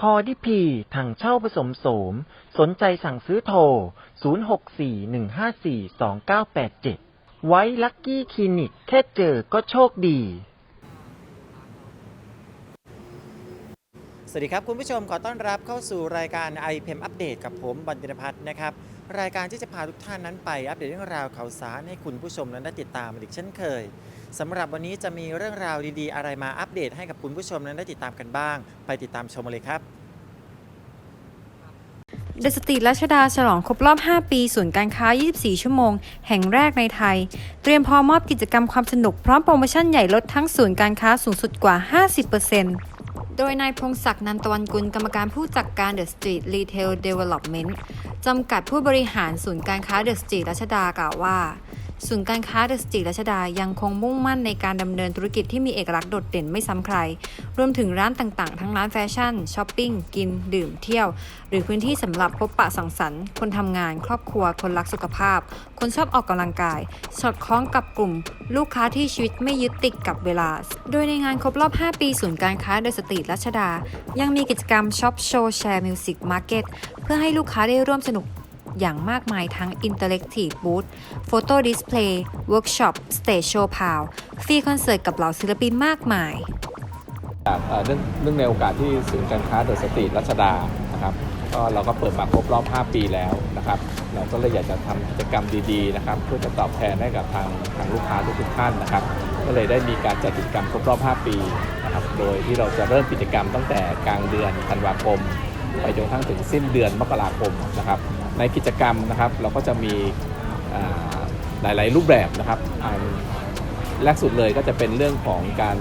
คอดิพีถังเช่าผสมโสม สนใจสั่งซื้อโทร 0641542987 ไว้ลักกี้คลินิก แค่เจอก็โชคดี สวัสดีครับ คุณผู้ชมขอต้อนรับเข้าสู่รายการ i p m อัปเดตกับผมบันตินพัฒน์นะครับ รายการที่จะพาทุกท่านนั้นไปอัปเดตเรื่องราวข่าวสารให้คุณผู้ชมนั้นได้ติดตามอีกเช่นเคยสำหรับวันนี้จะมีเรื่องราวดีๆ อะไรมาอัปเดตให้กับคุณผู้ชมนั้นได้ติดตามกันบ้าง ไปติดตามชมเลยครับเดสตรีทรัชดาฉลองครบรอบ 5 ปีศูนย์การค้า 24 ชั่วโมง แห่งแรกในไทย เตรียมพร้อมมอบกิจกรรมความสนุกพร้อมโปรโมชั่นใหญ่ลดทั้งศูนย์การค้าสูงสุดกว่า 50% โดยนายพงศักดิ์นันตวันกุลกรรมการผู้จัดการ The Street Retail Development จำกัดผู้บริหารศูนย์การค้า The Street รัชดากล่าวว่า ศูนย์การค้าเดอะสตรีทรัชดายังคงมุ่งมั่นในการดำเนินธุรกิจที่มีเอกลักษณ์โดดเด่นไม่ซ้ำใคร รวมถึงร้านต่างๆ ทั้งร้านแฟชั่นช้อปปิ้ง กิน ดื่มเที่ยว หรือพื้นที่สำหรับพบปะสังสรรค์ คนทำงาน ครอบครัว คนรักสุขภาพ คนชอบออกกำลังกาย สอดคล้องกับกลุ่ม ลูกค้าที่ชีวิตไม่ยึดติดกับเวลา โดยในงานครบรอบ 5 ปีศูนย์การค้าเดอะสตรีรัชดา ยังมีกิจกรรมช็อปโชว์แชร์มิวสิกมาร์เก็ตเพื่อให้ลูกค้าได้ร่วมสนุก อย่างมากมายทั้ง Interactive Booth Photo Display Workshop Stage Show พาวฟรีคอนเสิร์ตกับเหล่าศิลปินมากมายครับเนื่องเนื่องในโอกาสที่ศูนย์การค้าเดอะสตรีทรัชดานะครับก็เราก็เปิดมาครบรอบ 5 ปีแล้วนะครับ เราก็เลยอยากจะทำกิจกรรมดีๆนะครับ เพื่อจะตอบแทนให้กับทางทางลูกค้าทุกๆท่านนะครับ ก็เลยได้มีการจัดกิจกรรมครบรอบ 5 ปีนะครับ โดยที่เราจะเริ่มกิจกรรมตั้งแต่กลางเดือนธันวาคม ไปจนทั่งถึงสิ้นเดือนมกราคมนะครับ ในกิจกรรมนะครับเราก็จะมีหลาย ๆ รูปแบบนะครับอันแรกสุดเลยก็จะเป็นเรื่องของการ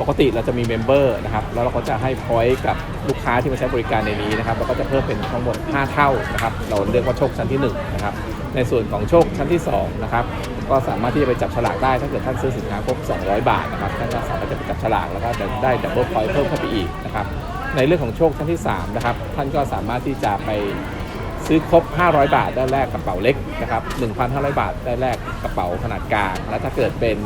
ปกติเราจะมีเมมเบอร์นะครับแล้วเราก็จะให้พอยต์กับลูกค้าที่มาใช้บริการในนี้นะครับแล้วก็จะเพิ่มเป็นทั้งหมด 5 เท่านะครับเราเรียกว่าโชคชั้นที่1นะครับในส่วนของโชคชั้นที่2นะครับก็สามารถที่จะไปจับฉลากได้ถ้าเกิดท่านซื้อสินค้าครบ 200 บาทนะครับท่านก็สามารถจะไปจับฉลากแล้วก็จะได้ดับเบิลพอยต์เพิ่มเข้าไปอีกนะครับในเรื่องของโชคชั้นที่3นะครับท่านก็สามารถที่จะไป ซื้อครบ 500 บาทได้แลกกระเป๋าเล็กนะครับ1,500 บาทได้แลกกระเป๋าขนาดกลาง และถ้าเกิดเป็น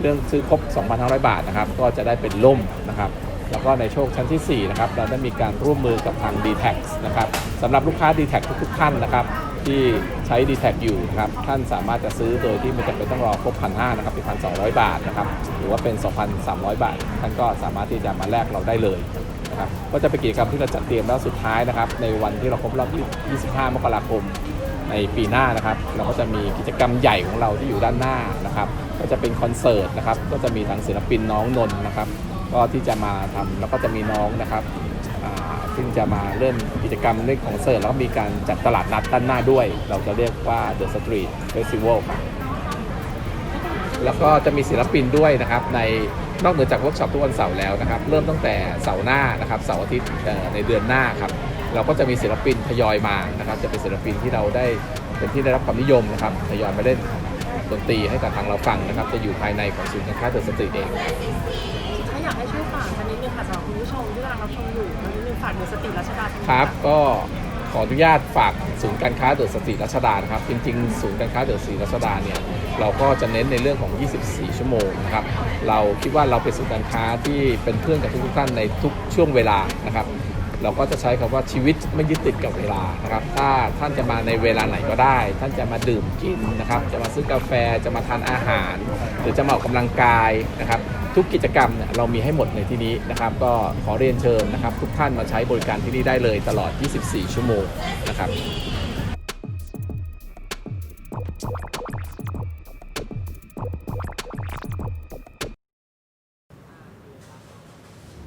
เรื่องซื้อครบ 2,500 บาทนะครับ ก็จะได้เป็นล่มนะครับแล้วก็ในโชคชั้นที่ 4 นะครับ เราได้มีการร่วมมือกับทาง d t แทนะครับสำหรับลูกค้า d t แททุกๆท่านนะครับ ที่ใช้ d t แทอยู่นะครับ ท่านสามารถจะซื้อโดยที่ไม่จำเป็นต้องรอครบ1,500นะครับเป็น1,200บาทนะครับ หรือว่าเป็น 2,300 บาท ท่านก็สามารถที่จะมาแลกเราได้เลย นะครับก็จะเป็นกิจกรรมที่เราจัดเตรียมแล้วสุดท้ายนะครับในวันที่เราครบรอบ 25 มกราคมในปีหน้านะครับ เราก็จะมีกิจกรรมใหญ่ของเราที่อยู่ด้านหน้านะครับ ก็จะเป็นคอนเสิร์ตนะครับ ก็จะมีทางศิลปินน้องนนท์นะครับ ก็ที่จะมาทำแล้วก็จะมีน้องนะครับซึ่งจะมาเล่นกิจกรรมเล่นคอนเสิร์ตแล้วก็มีการจัดตลาดนัดด้านหน้าด้วย เราจะเรียกว่า The Street Festival ครับแล้วก็จะมีศิลปินด้วยนะครับใน นอกเหนือจากเวิร์กช็อปทุกวันเสาร์แล้วนะครับ เริ่มตั้งแต่เสาร์หน้านะครับเสาร์อาทิตย์เอ่อในเดือนหน้าครับเราก็จะมีศิลปินทยอยมานะครับ จะเป็นศิลปินที่เราได้เป็นที่ได้รับความนิยมนะครับทยอยมาเล่นดนตรีให้กับทางเราฟังนะครับ จะอยู่ภายในของศูนย์การค้าเดอะสตรีทเองถ้าอยากให้ช่วยฝากกันนิดนึงค่ะสำหรับคุณผู้ชมที่กำลังรับชมอยู่นิดนึงฝากเดอะสตรีทรัชดาชครับก็ ขออนุญาตฝากศูนย์การค้าเดอะสตรีรัชดานะครับ จริงๆ ศูนย์การค้าเดอะสตรีรัชดาเนี่ยเราก็จะเน้นในเรื่องของ 24 ชั่วโมงนะครับ เราคิดว่าเราเป็นศูนย์การค้าที่เป็นเพื่อนกับทุกๆท่านในทุกช่วงเวลานะครับ เราก็จะใช้คำว่าชีวิตไม่ยึดติดกับเวลานะครับ ถ้าท่านจะมาในเวลาไหนก็ได้ ท่านจะมาดื่มกินนะครับ จะมาซื้อกาแฟ จะมาทานอาหาร หรือจะมาออกกำลังกายนะครับ ทุกกิจกรรมเนี่ยเรามีให้หมดในที่นี้นะครับ ก็ขอเรียนเชิญนะครับ ทุกท่านมาใช้บริการที่นี่ได้เลยตลอด 24 ชั่วโมงนะครับ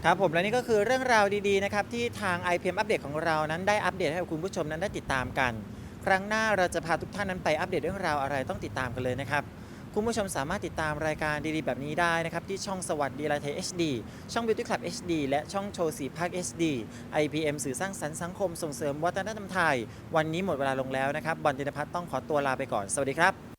ครับผมและนี่ก็คือเรื่องราวดีๆนะครับที่ทาง i p m อัปเดตของเรานั้นได้อัปเดตให้กับคุณผู้ชมนั้นได้ติดตามกัน ครั้งหน้าเราจะพาทุกท่านนั้นไปอัปเดตเรื่องราวอะไรต้องติดตามกันเลยนะครับ คุณผู้ชมสามารถติดตามรายการดีๆ แบบนี้ได้นะครับ ที่ช่องสวัสดีไลท์ไทย HD ช่อง Beauty Club HD และช่องโชว์สีภาค HD IPM สื่อสร้างสรรค์สังคมส่งเสริมวัฒนธรรมไทย วันนี้หมดเวลาลงแล้วนะครับบอลตินพัฒน์ต้องขอตัวลาไปก่อนสวัสดีครับ